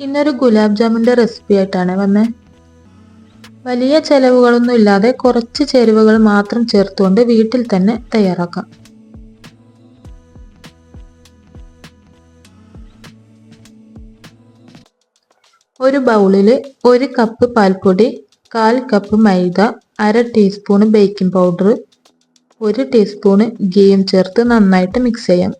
ഇന്നൊരു ഗുലാബ് ജാമുന്റെ റെസിപ്പി ആയിട്ടാണ് വന്നേ. വലിയ ചെലവുകളൊന്നും ഇല്ലാതെ കുറച്ച് ചേരുവകൾ മാത്രം ചേർത്തുകൊണ്ട് വീട്ടിൽ തന്നെ തയ്യാറാക്കാം. ഒരു ബൗളിൽ ഒരു കപ്പ് പാൽപ്പൊടി കാൽ കപ്പ് മൈദ അര ടീസ്പൂൺ ബേക്കിംഗ് പൗഡർ ഒരു ടീസ്പൂണ് ഗീയും ചേർത്ത് നന്നായിട്ട് മിക്സ് ചെയ്യാം.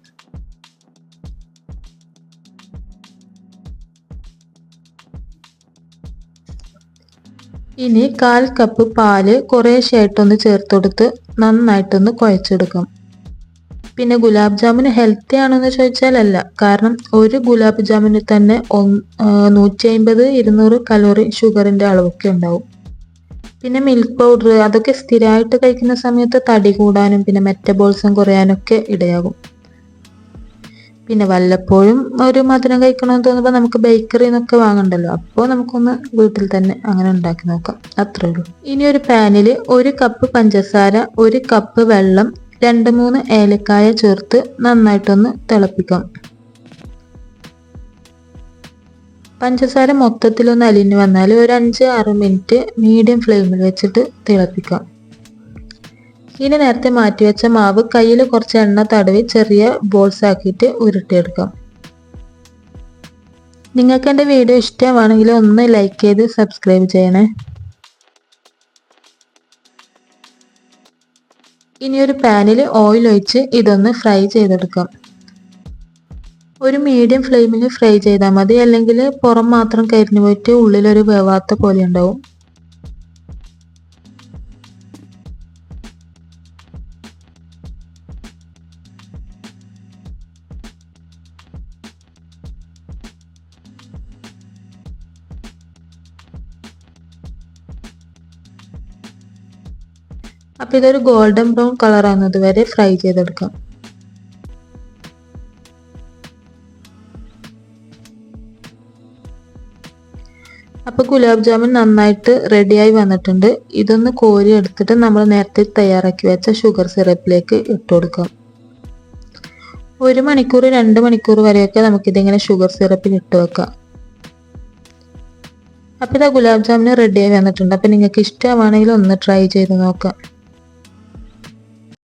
ഇനി കാൽ കപ്പ് പാൽ കുറേശ്ശായിട്ടൊന്ന് ചേർത്ത് കൊടുത്ത് നന്നായിട്ടൊന്ന് കുഴച്ചെടുക്കും. പിന്നെ ഗുലാബ് ജാമുൻ ഹെൽത്തി ആണെന്ന് ചോദിച്ചാൽ അല്ല കാരണം ഒരു ഗുലാബ് ജാമുനിൽ തന്നെ നൂറ്റി അമ്പത് ഇരുന്നൂറ് കലോറി ഷുഗറിന്റെ അളവൊക്കെ ഉണ്ടാവും. പിന്നെ മിൽക്ക് പൗഡർ അതൊക്കെ സ്ഥിരമായിട്ട് കഴിക്കുന്ന സമയത്ത് തടി കൂടാനും പിന്നെ മെറ്റബോൾസം കുറയാനൊക്കെ ഇടയാകും. പിന്നെ വല്ലപ്പോഴും ഒരു മധുരം കഴിക്കണമെന്ന് തോന്നുമ്പോൾ നമുക്ക് ബേക്കറിയിൽ നിന്നൊക്കെ വാങ്ങണ്ടല്ലോ. അപ്പോൾ നമുക്കൊന്ന് വീട്ടിൽ തന്നെ അങ്ങനെ ഉണ്ടാക്കി നോക്കാം. അത്രേ ഉള്ളൂ. ഇനി ഒരു പാനിൽ ഒരു കപ്പ് പഞ്ചസാര ഒരു കപ്പ് വെള്ളം രണ്ട് മൂന്ന് ഏലക്കായ ചേർത്ത് നന്നായിട്ടൊന്ന് തിളപ്പിക്കാം. പഞ്ചസാര മൊത്തത്തിലൊന്ന് അലിഞ്ഞു വന്നാൽ ഒരു അഞ്ച് ആറ് മിനിറ്റ് മീഡിയം ഫ്ലെയിമിൽ വെച്ചിട്ട് തിളപ്പിക്കാം. ഇനി നേരത്തെ മാറ്റിവെച്ച മാവ് കയ്യിൽ കുറച്ച് എണ്ണ തടവി ചെറിയ ബോൾസ് ആക്കിയിട്ട് ഉരുട്ടിയെടുക്കാം. നിങ്ങൾക്ക് എന്റെ വീഡിയോ ഇഷ്ടമാണെങ്കിൽ ഒന്ന് ലൈക്ക് ചെയ്ത് സബ്സ്ക്രൈബ് ചെയ്യണേ. ഇനി ഒരു പാനിൽ ഓയിൽ ഒഴിച്ച് ഇതൊന്ന് ഫ്രൈ ചെയ്തെടുക്കാം. ഒരു മീഡിയം ഫ്ലെയിമിൽ ഫ്രൈ ചെയ്താൽ മതി. അല്ലെങ്കിൽ പുറം മാത്രം കരിഞ്ഞു പോയിട്ട് ഉള്ളിലൊരു വേവാത്ത പോലെ ഉണ്ടാവും. അപ്പോൾ ഇതൊരു ഗോൾഡൻ ബ്രൗൺ കളർ ആകുന്നത് വരെ ഫ്രൈ ചെയ്തെടുക്കാം. അപ്പോൾ ഗുലാബ് ജാമുൻ നന്നായിട്ട് റെഡിയായി വന്നിട്ടുണ്ട്. ഇതൊന്ന് കോരി എടുത്തിട്ട് നമ്മൾ നേരത്തെ തയ്യാറാക്കി വെച്ച ഷുഗർ സിറപ്പിലേക്ക് ഇട്ട് കൊടുക്കാം. ഒരു മണിക്കൂർ രണ്ട് മണിക്കൂർ വരെയൊക്കെ നമുക്കിതിങ്ങനെ ഷുഗർ സിറപ്പിൽ ഇട്ട് വെക്കാം. അപ്പോൾ ഇതാ ഗുലാബ് ജാമുന് റെഡിയായി വന്നിട്ടുണ്ട്. അപ്പോൾ നിങ്ങൾക്ക് ഇഷ്ടമാണെങ്കിൽ ഒന്ന് ട്രൈ ചെയ്ത് നോക്കാം.